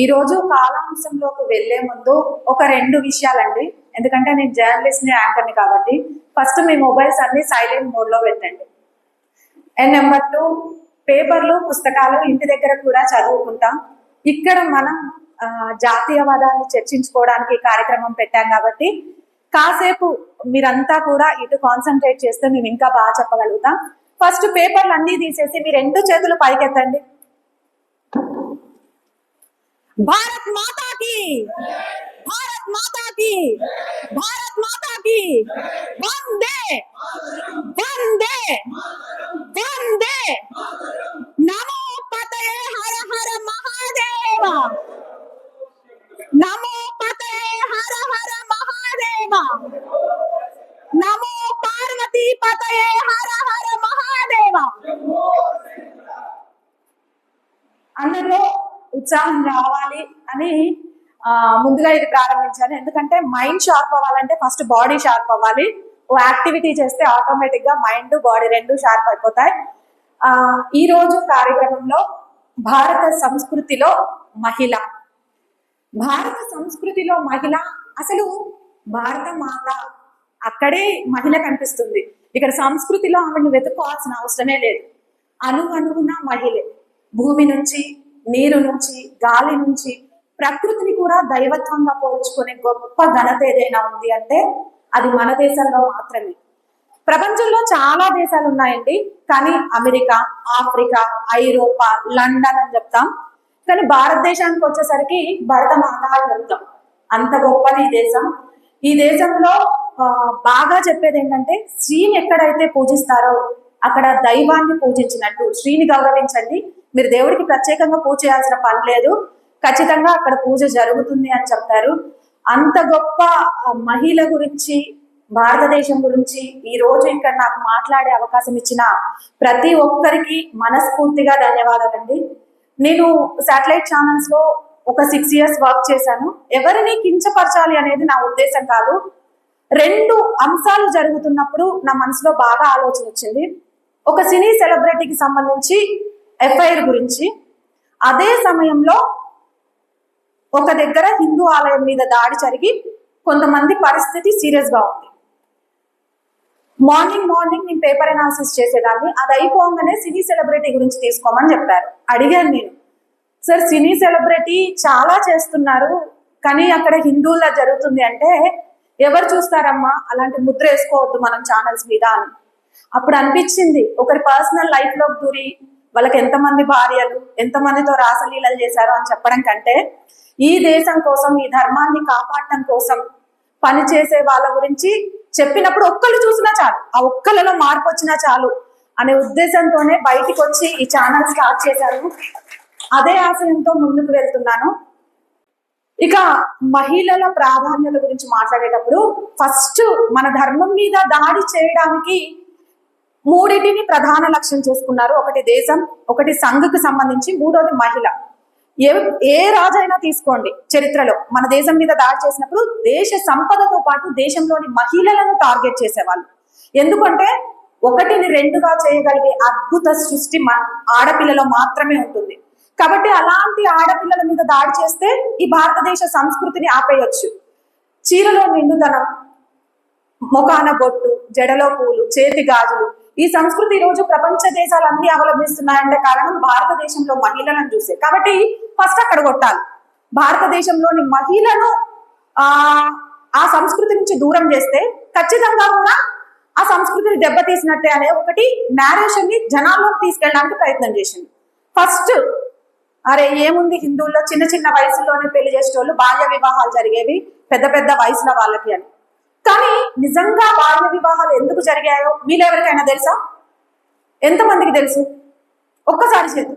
ఈరోజు కాలాంశంలోకి వెళ్ళే ముందు ఒక రెండు విషయాలండి. ఎందుకంటే నేను జర్నలిస్ట్ని యాంకర్ని కాబట్టి. ఫస్ట్ మీ మొబైల్స్ అన్ని సైలెంట్ మోడ్లో పెట్టండి. అండ్ నెంబర్ టూ పేపర్లు పుస్తకాలు ఇంటి దగ్గర కూడా చదువుకుంటాం. ఇక్కడ మనం జాతీయవాదాన్ని చర్చించుకోవడానికి కార్యక్రమం పెట్టాం కాబట్టి కాసేపు మీరంతా కూడా ఇటు కాన్సన్ట్రేట్ చేస్తే మేము ఇంకా బాగా చెప్పగలుగుతాం. ఫస్ట్ పేపర్లు అన్ని తీసేసి మీ రెండు చేతులు పైకెత్తండి. భారత్ మాతా కి భారత్ మాతా కి భారత్ మాతా కి వందే వందే వందే నమో పతయే హర హర మహాదేవ నమో పతయే ఉత్సాహం రావాలి అని ముందుగా ఇది ప్రారంభించాను. ఎందుకంటే మైండ్ షార్ప్ అవ్వాలంటే ఫస్ట్ బాడీ షార్ప్ అవ్వాలి. ఓ యాక్టివిటీ చేస్తే ఆటోమేటిక్గా మైండ్ బాడీ రెండు షార్ప్ అయిపోతాయి. ఆ, ఈ రోజు కార్యక్రమంలో భారత సంస్కృతిలో మహిళ. భారత సంస్కృతిలో మహిళ అసలు భారత మాత అక్కడే మహిళ కనిపిస్తుంది. ఇక్కడ సంస్కృతిలో ఆవిడని వెతుక్కోవాల్సిన అవసరమే లేదు. అణు అణువున మహిళే. భూమి నుంచి నీరు నుంచి గాలి నుంచి ప్రకృతిని కూడా దైవత్వంగా పోల్చుకునే గొప్ప ఘనత ఏదైనా ఉంది అంటే అది మన దేశంలో మాత్రమే. ప్రపంచంలో చాలా దేశాలు ఉన్నాయండి. కానీ అమెరికా ఆఫ్రికా ఐరోపా లండన్ అని చెప్తాం. కానీ భారతదేశానికి వచ్చేసరికి భరతమాత అని చెప్తాం. అంత గొప్పది ఈ దేశం. ఈ దేశంలో బాగా చెప్పేది ఏంటంటే స్త్రీని ఎక్కడైతే పూజిస్తారో అక్కడ దైవాన్ని పూజించినట్టు స్త్రీని గౌరవించండి. మీరు దేవుడికి ప్రత్యేకంగా పూజ చేయాల్సిన పని లేదు. ఖచ్చితంగా అక్కడ పూజ జరుగుతుంది అని చెప్తారు. అంత గొప్ప మహిళ గురించి భారతదేశం గురించి ఈ రోజు ఇక్కడ నాకు మాట్లాడే అవకాశం ఇచ్చిన ప్రతి ఒక్కరికి మనస్ఫూర్తిగా ధన్యవాదాలండి. నేను శాటిలైట్ ఛానల్స్లో ఒక సిక్స్ ఇయర్స్ వర్క్ చేశాను. ఎవరిని కించపరచాలి అనేది నా ఉద్దేశం కాదు. రెండు అంశాలు జరుగుతున్నప్పుడు నా మనసులో బాగా ఆలోచన వచ్చింది. ఒక సినీ సెలబ్రిటీకి సంబంధించి ఎఫ్ఐఆర్ గురించి. అదే సమయంలో ఒక దగ్గర హిందూ ఆలయం మీద దాడి జరిగి కొంతమంది పరిస్థితి సీరియస్గా ఉంది. మార్నింగ్ మార్నింగ్ నేను పేపర్ అనాలిసిస్ చేసేదాన్ని. అది అయిపోగానే సినీ సెలబ్రిటీ గురించి తీసుకోమని చెప్పారు. అడిగాను నేను సార్ సినీ సెలబ్రిటీ చాలా చేస్తున్నారు కానీ అక్కడ హిందువులా జరుగుతుంది అంటే ఎవరు చూస్తారమ్మా? అలాంటి ముద్ర వేసుకోవద్దు మనం ఛానల్స్ మీద అని. అప్పుడు అనిపించింది ఒకరి పర్సనల్ లైఫ్లోకి దూరి వాళ్ళకి ఎంతమంది భార్యలు ఎంతమందితో రాసలీలలు చేశారు అని చెప్పడం కంటే ఈ దేశం కోసం ఈ ధర్మాన్ని కాపాడటం కోసం పనిచేసే వాళ్ళ గురించి చెప్పినప్పుడు ఒక్కళ్ళు చూసినా చాలు. ఆ ఒక్కళ్ళలో మార్పు వచ్చినా చాలు అనే ఉద్దేశంతోనే బయటికి వచ్చి ఈ ఛానల్ స్టార్ట్ చేశాను. అదే ఆశయంతో ముందుకు వెళ్తున్నాను. ఇక మహిళల ప్రాధాన్యత గురించి మాట్లాడేటప్పుడు ఫస్ట్ మన ధర్మం మీద దాడి చేయడానికి మూడింటిని ప్రధాన లక్ష్యం చేసుకున్నారు. ఒకటి దేశం ఒకటి సంఘకు సంబంధించి మూడోది మహిళ. ఏ ఏ రాజైనా తీసుకోండి చరిత్రలో. మన దేశం మీద దాడి చేసినప్పుడు దేశ సంపదతో పాటు దేశంలోని మహిళలను టార్గెట్ చేసేవాళ్ళు. ఎందుకంటే ఒకటిని రెండుగా చేయగలిగే అద్భుత సృష్టి మ- ఆడపిల్లలో మాత్రమే ఉంటుంది. కాబట్టి అలాంటి ఆడపిల్లల మీద దాడి చేస్తే ఈ భారతదేశ సంస్కృతిని ఆపేయొచ్చు. చీరలో నిండుదనం మొకాన బొట్టు జడలో పూలు చేతి గాజులు ఈ సంస్కృతి ఈ రోజు ప్రపంచ దేశాలన్నీ అవలంబిస్తున్నాయంటే కారణం భారతదేశంలో మహిళలను చూసే. కాబట్టి ఫస్ట్ అక్కడ కొట్టాలి. భారతదేశంలోని మహిళను ఆ ఆ సంస్కృతి నుంచి దూరం చేస్తే ఖచ్చితంగా కూడా ఆ సంస్కృతిని దెబ్బతీసినట్టే అనే ఒకటి నేరేషన్ని జనాల్లోకి తీసుకెళ్ళడానికి ప్రయత్నం చేసింది. ఫస్ట్ అరే ఏముంది హిందువుల్లో చిన్న చిన్న వయసులోనే పెళ్ళి చేసేటోళ్ళు బాల్య వివాహాలు జరిగేవి పెద్ద పెద్ద వయసుల వాళ్ళకి అని. కానీ నిజంగా బాల్య వివాహాలు ఎందుకు జరిగాయో మీరెవరికైనా తెలుసా? ఎంతమందికి తెలుసు? ఒక్కసారి చేతు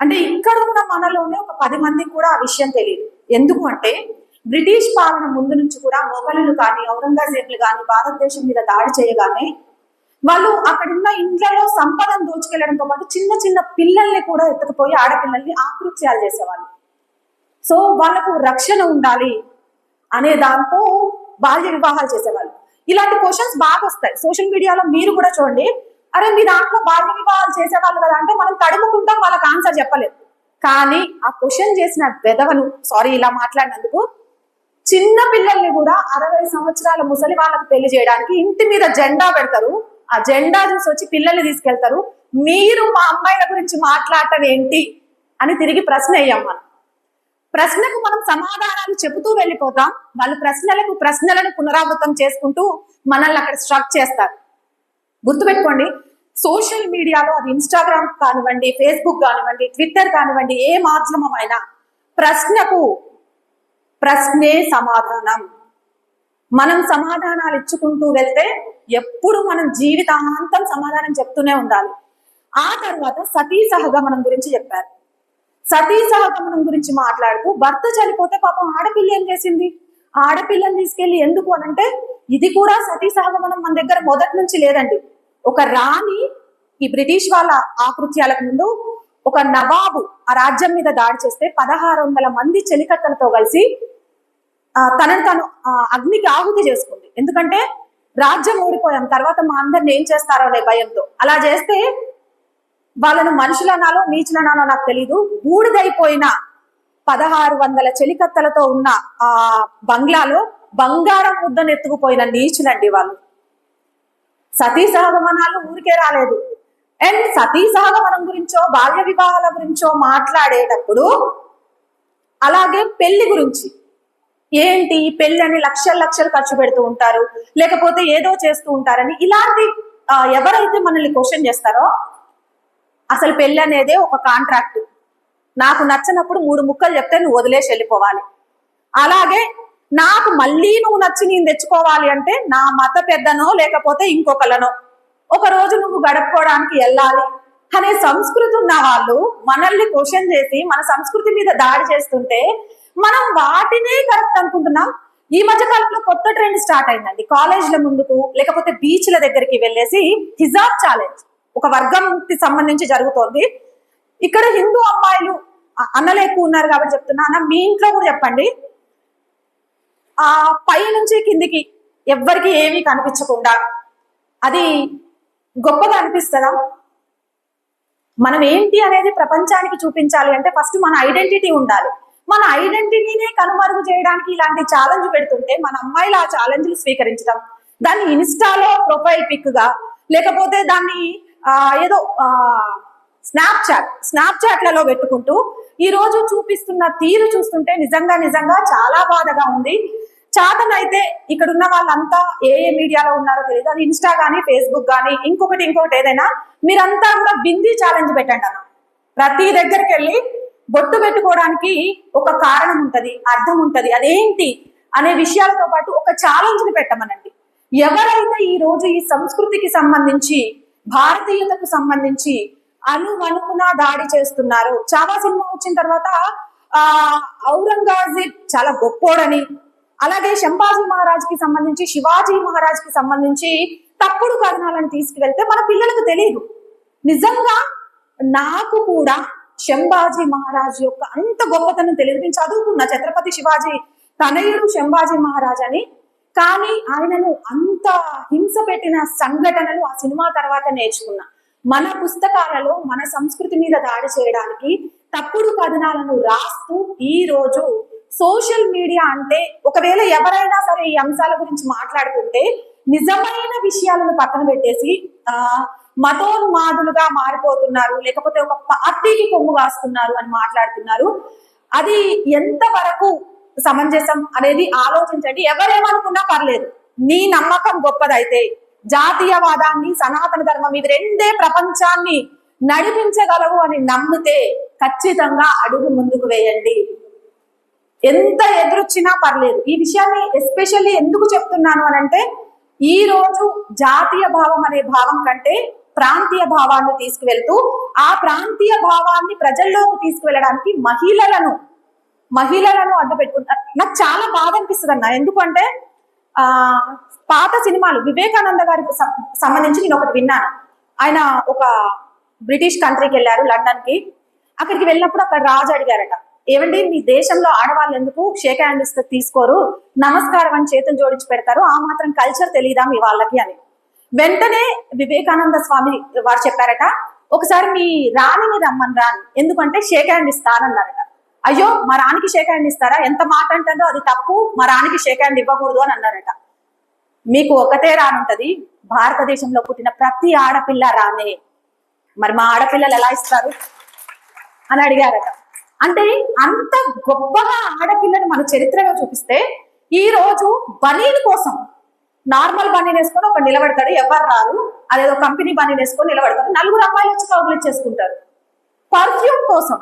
అంటే ఇక్కడ ఉన్న మనలోనే ఒక పది మందికి కూడా ఆ విషయం తెలియదు. ఎందుకు అంటే బ్రిటిష్ పాలన ముందు నుంచి కూడా మొఘలులు కానీ ఔరంగజేబులు కానీ భారతదేశం మీద దాడి చేయగానే వాళ్ళు అక్కడున్న ఇండ్లలో సంపదను దోచుకెళ్ళడంతో పాటు చిన్న చిన్న పిల్లల్ని కూడా ఎత్తుకుపోయి ఆడపిల్లల్ని ఆకృత్యాలు చేసేవాళ్ళు. సో వాళ్ళకు రక్షణ ఉండాలి అనే దాంతో బాల్య వివాహాలు చేసేవాళ్ళు. ఇలాంటి క్వశ్చన్స్ బాగా వస్తాయి. సోషల్ మీడియాలో మీరు కూడా చూడండి. అరే మీ దాంట్లో బాల్య వివాహాలు చేసేవాళ్ళు కదా అంటే మనం తడుముకుంటాం వాళ్ళకి ఆన్సర్ చెప్పలేదు కానీ ఆ క్వశ్చన్ చేసిన వెధవను సారీ ఇలా మాట్లాడినందుకు చిన్న పిల్లల్ని కూడా అరవై సంవత్సరాల ముసలి వాళ్ళకి పెళ్ళి చేయడానికి ఇంటి మీద జెండా పెడతారు. ఆ జెండా చూసి వచ్చి పిల్లల్ని తీసుకెళ్తారు. మీరు మా అమ్మాయిల గురించి మాట్లాడటం ఏంటి? అని తిరిగి ప్రశ్న వేయం మనం. ప్రశ్నకు మనం సమాధానాలు చెబుతూ వెళ్ళిపోతాం. వాళ్ళు ప్రశ్నలకు ప్రశ్నలను పునరావృతం చేసుకుంటూ మనల్ని అక్కడ స్ట్రక్ చేస్తారు. గుర్తుపెట్టుకోండి సోషల్ మీడియాలో అది ఇన్స్టాగ్రామ్ కానివ్వండి ఫేస్బుక్ కానివ్వండి ట్విట్టర్ కానివ్వండి ఏ మాధ్యమం అయినా ప్రశ్నకు ప్రశ్నే సమాధానం. మనం సమాధానాలు ఇచ్చుకుంటూ వెళ్తే ఎప్పుడు మనం జీవితాంతం సమాధానం చెప్తూనే ఉండాలి. ఆ తర్వాత సతీ సహగమనం గురించి చెప్పారు. సతీ సహగమనం గురించి మాట్లాడుతూ భర్త చనిపోతే పాపం ఆడపిల్ల ఏం చేసింది? ఆ ఆడపిల్లని తీసుకెళ్ళి ఎందుకు అనంటే ఇది కూడా సతీ సహగమనం మన దగ్గర మొదటి నుంచి లేదండి. ఒక రాణి ఈ బ్రిటిష్ వాళ్ళ ఆకృత్యాలకు ముందు ఒక నవాబు ఆ రాజ్యం మీద దాడి చేస్తే పదహారు వందల మంది చెలికట్టలతో కలిసి ఆ, తనని తను ఆ, అగ్నికి ఆహుతి చేసుకుంది. ఎందుకంటే రాజ్యం ఓడిపోయాం తర్వాత మా అందరిని ఏం చేస్తారో అనే భయంతో. అలా చేస్తే వాళ్ళను మనుషులనాలో నీచులనాలో నాకు తెలీదు. బూడిదైపోయిన పదహారు వందల చెలికత్తలతో ఉన్న ఆ బంగ్లాలో బంగారం ముద్దనెత్తుకుపోయిన నీచులండి వాళ్ళు. సతీ సహగమనాలు ఊరికే రాలేదు. అండ్ సతీ సహగమనం గురించో బాల్య వివాహాల గురించో మాట్లాడేటప్పుడు అలాగే పెళ్ళి గురించి. ఏంటి పెళ్ళి అని లక్షలు లక్షలు ఖర్చు పెడుతూ ఉంటారు? లేకపోతే ఏదో చేస్తూ ఉంటారని ఇలాంటి ఎవరైతే మనల్ని క్వశ్చన్ చేస్తారో అసలు పెళ్ళి అనేదే ఒక కాంట్రాక్ట్. నాకు నచ్చినప్పుడు మూడు ముక్కలు చెప్తే నువ్వు వదిలేసి వెళ్ళిపోవాలి. అలాగే నాకు మళ్ళీ నువ్వు నచ్చి నేను తెచ్చుకోవాలి అంటే నా మత పెద్దనో లేకపోతే ఇంకొకళ్ళనో. ఒక రోజు నువ్వు గడుపుకోవడానికి వెళ్ళాలి అనే సంస్కృతి ఉన్న వాళ్ళు మనల్ని క్వశ్చన్ చేసి మన సంస్కృతి మీద దాడి చేస్తుంటే మనం వాటినే కరెక్ట్ అనుకుంటున్నాం. ఈ మధ్య కాలంలో కొత్త ట్రెండ్ స్టార్ట్ అయిందండి. కాలేజ్ల ముందుకు లేకపోతే బీచ్ల దగ్గరికి వెళ్ళేసి హిజాబ్ ఛాలెంజ్. ఒక వర్గంకి సంబంధించి జరుగుతోంది. ఇక్కడ హిందూ అమ్మాయిలు అన్నలు ఎక్కువ ఉన్నారు కాబట్టి చెప్తున్నా. అన్న మీ ఇంట్లో కూడా చెప్పండి. ఆ పై నుంచి కిందికి ఎవ్వరికి ఏమీ కనిపించకుండా అది గొప్పగా అనిపిస్తుందా? మనం ఏంటి అనేది ప్రపంచానికి చూపించాలి అంటే ఫస్ట్ మన ఐడెంటిటీ ఉండాలి. మన ఐడెంటిటీనే కనుమరుగు చేయడానికి ఇలాంటి ఛాలెంజ్ పెడుతుంటే మన అమ్మాయిలు ఆ ఛాలెంజ్లు స్వీకరించడం. దాన్ని ఇన్స్టాలో ప్రొఫైల్ పిక్గా లేకపోతే దాన్ని ఏదో స్నాప్చాట్ స్నాప్చాట్లలో పెట్టుకుంటూ ఈ రోజు చూపిస్తున్న తీరు చూస్తుంటే నిజంగా నిజంగా చాలా బాధగా ఉంది. చాతనైతే ఇక్కడ ఉన్న వాళ్ళంతా ఏ ఏ మీడియాలో ఉన్నారో తెలియదు. అది ఇన్స్టా కానీ ఫేస్బుక్ కానీ ఇంకొకటి ఇంకొకటి ఏదైనా మీరంతా కూడా బిందీ ఛాలెంజ్ పెట్టండి అన్న. ప్రతి దగ్గరికి వెళ్ళి బొట్టు పెట్టుకోవడానికి ఒక కారణం ఉంటది అర్థం ఉంటది. అదేంటి అనే విషయాలతో పాటు ఒక ఛాలెంజ్ని పెట్టమనండి. ఎవరైతే ఈ రోజు ఈ సంస్కృతికి సంబంధించి భారతీయతకు సంబంధించి అనువనుకున దాడి చేస్తున్నారు. చాలా సినిమా వచ్చిన తర్వాత ఆ ఔరంగజేబ్ చాలా గొప్పోడని అలాగే శంభాజీ మహారాజ్కి సంబంధించి శివాజీ మహారాజ్కి సంబంధించి తప్పుడు కథనాలను తీసుకువెళ్తే మన పిల్లలకు తెలియదు నిజంగా నాకు కూడా శంభాజీ మహారాజ్ యొక్క అంత గొప్పతనం తెలియదు. నేను చదువుకున్న ఛత్రపతి శివాజీ తనయుడు శంభాజీ మహారాజ్ అని కానీ ఆయనను అంత హింస పెట్టిన సంఘటనలు ఆ సినిమా తర్వాత నేర్చుకున్నా. మన పుస్తకాలలో మన సంస్కృతి మీద దాడి చేయడానికి తప్పుడు కథనాలను రాస్తూ ఈ రోజు సోషల్ మీడియా అంటే ఒకవేళ ఎవరైనా సరే ఈ అంశాల గురించి మాట్లాడుతుంటే నిజమైన విషయాలను పక్కన పెట్టేసి ఆ మతోన్మాదులుగా మారిపోతున్నారు. లేకపోతే ఒక పార్టీకి కొమ్ము కాస్తున్నారు అని మాట్లాడుతున్నారు. అది ఎంత వరకు సమంజసం అనేది ఆలోచించండి. ఎవరేమనుకున్నా పర్లేదు. నీ నమ్మకం గొప్పదైతే జాతీయవాదాన్ని సనాతన ధర్మం ఇది రెండే ప్రపంచాన్ని నడిపించగలవు అని నమ్మితే ఖచ్చితంగా అడుగు ముందుకు వేయండి. ఎంత ఎదురొచ్చినా పర్లేదు. ఈ విషయాన్ని ఎస్పెషల్లీ ఎందుకు చెప్తున్నాను అని అంటే ఈ రోజు జాతీయ భావం అనే భావం కంటే ప్రాంతీయ భావాన్ని తీసుకువెళ్తూ ఆ ప్రాంతీయ భావాన్ని ప్రజల్లోకి తీసుకువెళ్ళడానికి మహిళలను మహిళలను అడ్డు పెట్టుకుంటారు నాకు చాలా బాధ అనిపిస్తుంది అన్న. ఎందుకంటే ఆ పాత సినిమాలు వివేకానంద గారికి సంబంధించి నేను ఒకటి విన్నాను. ఆయన ఒక బ్రిటిష్ కంట్రీకి వెళ్ళారు లండన్కి అక్కడికి వెళ్ళినప్పుడు అక్కడ రాజు అడిగారట ఏమండి మీ దేశంలో ఆడవాళ్ళు ఎందుకు షేక్ హ్యాండ్ ఇస్తే తీసుకోరు? నమస్కారం అని చేతులు జోడించి పెడతారు. ఆ మాత్రం కల్చర్ తెలియదా మీ వాళ్ళకి? అని. వెంటనే వివేకానంద స్వామి వారు చెప్పారట ఒకసారి మీ రాణిని రమ్మని రాని. ఎందుకంటే షేక్ హ్యాండ్ ఇస్తానన్నారట అయ్యో మా రానికి షేక్ హ్యాండ్ ఇస్తారా? ఎంత మాట అంటారో అది తప్పు. మా రానికి షేక్ హ్యాండ్ ఇవ్వకూడదు అని అన్నారట. మీకు ఒకటే రానుంటది భారతదేశంలో పుట్టిన ప్రతి ఆడపిల్ల రానే మరి మా ఆడపిల్లలు ఎలా ఇస్తారు? అని అడిగారట. అంటే అంత గొప్పగా ఆడపిల్లని మన చరిత్రలో చూపిస్తే ఈ రోజు బనీన్ కోసం నార్మల్ బనీ వేసుకొని ఒక నిలబడతాడు ఎవరు రారు. అదేదో కంపెనీ బనీ వేసుకొని నిలబడతారు నలుగురు అమ్మాయిలు వచ్చి కౌగులు చేసుకుంటారు పర్ఫ్యూమ్ కోసం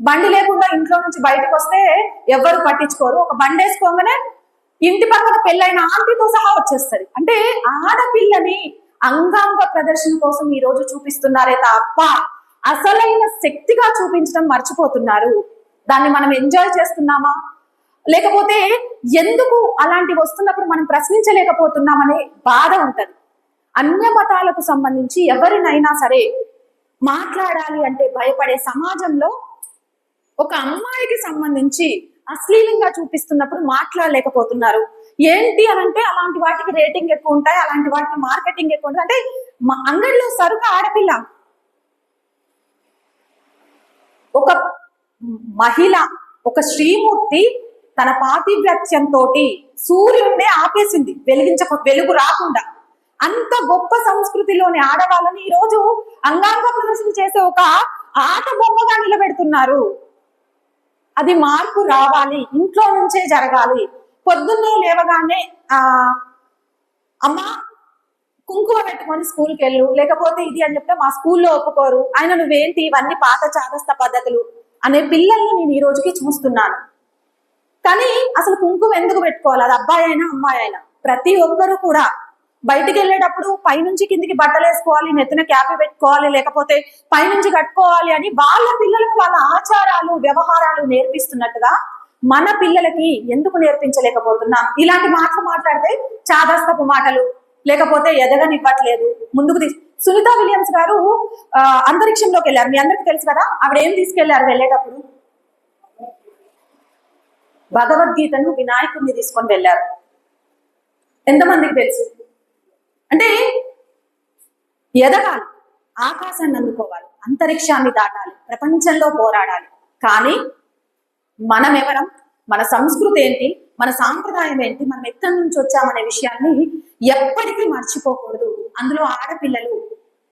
బండి లేకుండా ఇంట్లో నుంచి బయటకు వస్తే ఎవ్వరు పట్టించుకోరు. ఒక బండి వేసుకోగానే ఇంటి పక్కన పెళ్ళైన ఆంటీతో సహా వచ్చేస్తుంది. అంటే ఆడపిల్లని అంగాంగ ప్రదర్శన కోసం ఈ రోజు చూపిస్తున్నారే తప్ప అసలైన శక్తిగా చూపించడం మర్చిపోతున్నారు. దాన్ని మనం ఎంజాయ్ చేస్తున్నామా? లేకపోతే ఎందుకు అలాంటి వస్తున్నప్పుడు మనం ప్రశ్నించలేకపోతున్నామనే బాధ ఉంటది. అన్య మతాలకు సంబంధించి ఎవరినైనా సరే మాట్లాడాలి అంటే భయపడే సమాజంలో ఒక అమ్మాయికి సంబంధించి అశ్లీలంగా చూపిస్తున్నప్పుడు మాట్లాడలేకపోతున్నారు. ఏంటి అని అంటే అలాంటి వాటికి రేటింగ్ ఎక్కువ ఉంటాయి అలాంటి వాటికి మార్కెటింగ్ ఎక్కువ ఉంటుంది అంటే మా అంగడిలో సరుకు ఆడపిల్ల. ఒక మహిళ ఒక శ్రీమూర్తి తన పాతివ్రత్యంతో సూర్యుడినే ఆపేసింది వెలిగించక వెలుగు రాకుండా. అంత గొప్ప సంస్కృతిలోని ఆడవాళ్ళని ఈ రోజు అంగాంగ ప్రదర్శన చేసే ఒక ఆట బొమ్మగా నిలబెడుతున్నారు. అది మార్పు రావాలి ఇంట్లో నుంచే జరగాలి. పొద్దున్నే లేవగానే ఆ అమ్మ కుంకుమ పెట్టుకొని స్కూల్కి వెళ్ళు లేకపోతే ఇది అని చెప్తే మా స్కూల్లో ఒప్పుకోరు. ఆయన నువ్వేంటి? ఇవన్నీ పాత చాదస్త పద్ధతులు అనే పిల్లల్ని నేను ఈ రోజుకి చూస్తున్నాను. కానీ అసలు కుంకుమ ఎందుకు పెట్టుకోవాలి? అది అబ్బాయి అయినా అమ్మాయి అయినా. ప్రతి ఒక్కరూ కూడా బయటికి వెళ్ళేటప్పుడు పైనుంచి కిందికి బట్టలు వేసుకోవాలి నెత్తిన క్యాప్ పెట్టుకోవాలి లేకపోతే పైనుంచి కట్టుకోవాలి అని వాళ్ళ పిల్లలకు వాళ్ళ ఆచారాలు వ్యవహారాలు నేర్పిస్తున్నట్టుగా మన పిల్లలకి ఎందుకు నేర్పించలేకపోతున్నాం? ఇలాంటి మాటలు మాట్లాడితే చాదస్తపు మాటలు లేకపోతే ఎదగనివ్వట్లేదు. ముందుకు తీసు సునీత విలియమ్స్ గారు అంతరిక్షంలోకి వెళ్ళారు. మీ అందరికి తెలుసు కదా ఆవిడ ఏం తీసుకెళ్ళారు వెళ్ళేటప్పుడు? భగవద్గీతను వినాయకుడిని తీసుకొని వెళ్ళారు. ఎంతమందికి తెలుసు? అంటే ఎదగాలి ఆకాశాన్ని అందుకోవాలి అంతరిక్షాన్ని దాటాలి ప్రపంచంలో పోరాడాలి. కానీ మనం ఎవరం మన సంస్కృతి ఏంటి? మన సాంప్రదాయం ఏంటి? మనం ఎక్కడి నుంచి వచ్చామనే విషయాన్ని ఎప్పటికీ మర్చిపోకూడదు. అందులో ఆడపిల్లలు